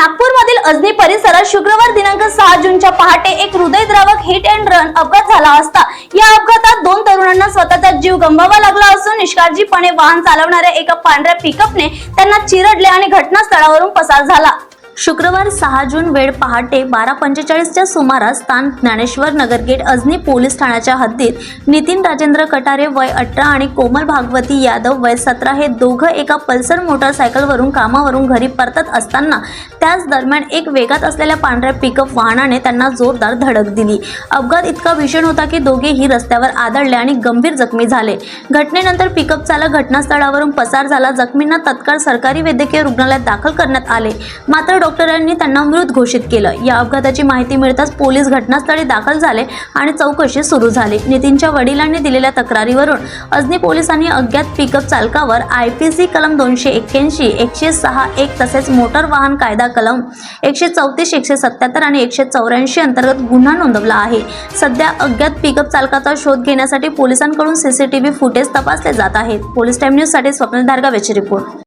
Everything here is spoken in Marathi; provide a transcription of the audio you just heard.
नागपूरमधील अजनी परिसरात शुक्रवार दिनांक सहा जूनच्या पहाटे एक हृदयद्रावक हिट अँड रन अपघात झाला असता या अपघातात दोन तरुणांना स्वतःचा जीव गमवावा लागला असून निष्काळजीपणे वाहन चालवणाऱ्या एका पांढऱ्या पिकअपने त्यांना चिरडले आणि घटनास्थळावरून पसार झाला. शुक्रवार सहा जून वेळ पहाटे बारा पंचेचाळीसच्या सुमारास स्थान ज्ञानेश्वर नगरगेट अजनी पोलीस ठाण्याच्या हद्दीत नितीन राजेंद्र कटारे वय अठरा आणि कोमल भागवती यादव वय सतरा हे दोघं एका पल्सर मोटरसायकलवरून कामावरून घरी परतत असताना त्याच दरम्यान एक वेगात असलेल्या पांढऱ्या पिकअप वाहनाने त्यांना जोरदार धडक दिली. अपघात इतका भीषण होता की दोघेही रस्त्यावर आदळले आणि गंभीर जखमी झाले. घटनेनंतर पिकअप चालक घटनास्थळावरून पसार झाला. जखमींना तत्काळ सरकारी वैद्यकीय रुग्णालयात दाखल करण्यात आले. मात्र डॉक्टरांनी त्यांना मृत घोषित केलं. या अपघाताची माहिती मिळताच पोलीस घटनास्थळी दाखल झाले आणि चौकशी सुरू झाली. नितीनच्या वडिलांनी दिलेल्या तक्रारीवरून अजनी पोलिसांनी अज्ञात पिकअप चालकावर आय पी सी कलम दोनशे एक्क्याऐंशी एकशे सहा एक तसेच मोटर वाहन कायदा कलम एकशे चौतीस एकशे सत्याहत्तर आणि एकशे चौऱ्याऐंशी अंतर्गत गुन्हा नोंदवला आहे. सध्या अज्ञात पिकअप चालकाचा शोध घेण्यासाठी पोलिसांकडून सीसीटीव्ही फुटेज तपासले जात आहेत. पोलीस टाइम न्यूजसाठी स्वप्नील धारगाव याची रिपोर्ट.